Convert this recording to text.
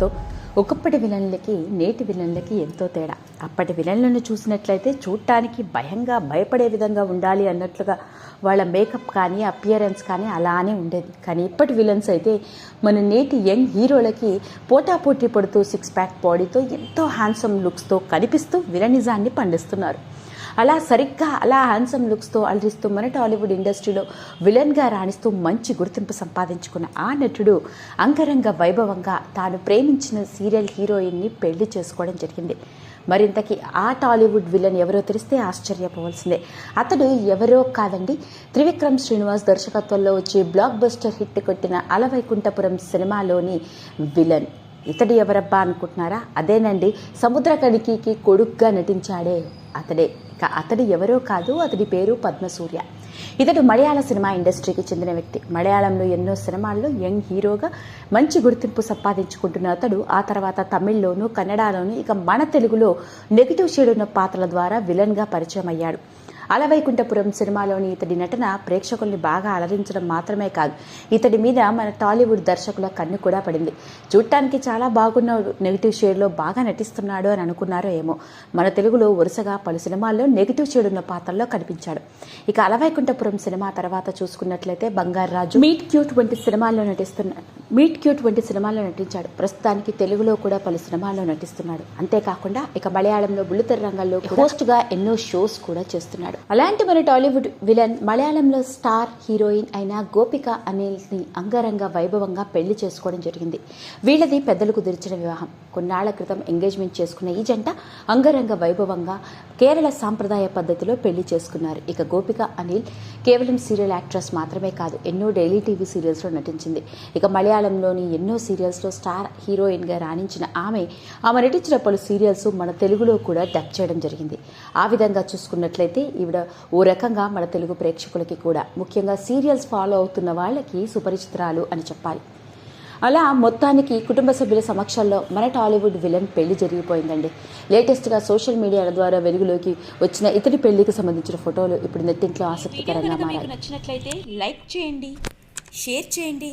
దాంతో ఒకప్పటి విలన్లకి నేటి విలన్లకి ఎంతో తేడా. అప్పటి విలన్లను చూసినట్లయితే చూడటానికి భయంగా భయపడే విధంగా ఉండాలి అన్నట్లుగా వాళ్ళ మేకప్ కానీ అపియరెన్స్ కానీ అలానే ఉండేది. కానీ ఇప్పటి విలన్స్ అయితే మన నేటి యంగ్ హీరోలకి పోటాపోటీ పడుతూ సిక్స్ ప్యాక్ బాడీతో ఎంతో హ్యాండ్సమ్ లుక్స్తో కనిపిస్తూ విలనిజాన్ని పండిస్తున్నారు. అలా సరిగ్గా అలా హ్యాండ్సమ్ లుక్స్తో అలరిస్తూ మన టాలీవుడ్ ఇండస్ట్రీలో విలన్గా రాణిస్తూ మంచి గుర్తింపు సంపాదించుకున్న ఆ నటుడు అంగరంగ వైభవంగా తాను ప్రేమించిన సీరియల్ హీరోయిన్ని పెళ్ళి చేసుకోవడం జరిగింది. మరింతకి ఆ టాలీవుడ్ విలన్ ఎవరో తెలిస్తే ఆశ్చర్యపోవాల్సిందే. అతడు ఎవరో కాదండి త్రివిక్రమ్ శ్రీనివాస్ దర్శకత్వంలో వచ్చి బ్లాక్ బస్టర్ హిట్ కొట్టిన అలవైకుంఠపురం సినిమాలోని విలన్ ఇతడు ఎవరబ్బా అనుకుంటున్నారా? అదేనండి సముద్రకణికి కొడుగ్గా నటించాడే అతడే. అతడు ఎవరో కాదు అతడి పేరు పద్మసూర్య. ఇతడు మలయాళ సినిమా ఇండస్ట్రీకి చెందిన వ్యక్తి. మలయాళంలో ఎన్నో సినిమాల్లో యంగ్ హీరోగా మంచి గుర్తింపు సంపాదించుకుంటున్న అతడు ఆ తర్వాత తమిళ్ళోను కన్నడలోను ఇక మన తెలుగులో నెగిటివ్ షేడ్ ఉన్న పాత్రల ద్వారా విలన్గా పరిచయం అయ్యాడు అలవైకుంఠపురం సినిమాలోని ఇతడి నటన ప్రేక్షకుల్ని బాగా అలరించడం మాత్రమే కాదు. ఇతడి మీద మన టాలీవుడ్ దర్శకుల కన్ను కూడా పడింది. చూడటానికి చాలా బాగున్నాడు నెగిటివ్ షేడ్లో బాగా నటిస్తున్నాడు అని అనుకున్నారో ఏమో. మన తెలుగులో వరుసగా పలు సినిమాల్లో నెగిటివ్ షేడ్ ఉన్న పాత్రల్లో కనిపించాడు. ఇక అలవైకుంఠపురం సినిమా తర్వాత చూసుకున్నట్లయితే బంగారు రాజు మీట్ క్యూట్ వంటి సినిమాల్లో నటిస్తున్నాడు మీట్ క్యూట్ వంటి సినిమాల్లో నటించాడు. ప్రస్తుతానికి తెలుగులో కూడా పలు సినిమాల్లో నటిస్తున్నాడు. అంతేకాకుండా ఇక మలయాళంలో బుల్లితెర రంగంలో హోస్ట్గా ఎన్నో షోస్ కూడా చేస్తున్నాడు. అలాంటి మన టాలీవుడ్ విలన్ మలయాళంలో స్టార్ హీరోయిన్ అయిన గోపిక అనిల్ని అంగరంగ వైభవంగా పెళ్ళి చేసుకోవడం జరిగింది. వీళ్ళది పెద్దలు కుదిర్చిన వివాహం. కొన్నాళ్ళ క్రితం ఎంగేజ్మెంట్ చేసుకున్న ఈ జంట అంగరంగ వైభవంగా కేరళ సాంప్రదాయ పద్ధతిలో పెళ్ళి చేసుకున్నారు. ఇక గోపిక అనిల్ కేవలం సీరియల్ యాక్ట్రెస్ మాత్రమే కాదు ఎన్నో డైలీ టీవీ సీరియల్స్లో నటించింది. ఇక మలయాళంలోని ఎన్నో సీరియల్స్లో స్టార్ హీరోయిన్గా రాణించిన ఆమె ఆమె నటించిన పలు సీరియల్స్ మన తెలుగులో కూడా డబ్ చేయడం జరిగింది. ఆ విధంగా చూసుకున్నట్లయితే ఈవిడ ఓ రకంగా మన తెలుగు ప్రేక్షకులకి కూడా ముఖ్యంగా సీరియల్స్ ఫాలో అవుతున్న వాళ్ళకి సుపరిచితురాలు అని చెప్పాలి. అలా మొత్తానికి కుటుంబ సభ్యుల సమక్షంలో మన టాలీవుడ్ విలన్ పెళ్ళి జరిగిపోయిందండి. లేటెస్ట్గా సోషల్ మీడియాల ద్వారా వెలుగులోకి వచ్చిన ఇతడి పెళ్ళికి సంబంధించిన ఫోటోలు ఇప్పుడు నెట్టింట్లో ఆసక్తికరంగా మారాయి. నచ్చినట్లయితే లైక్ చేయండి షేర్ చేయండి.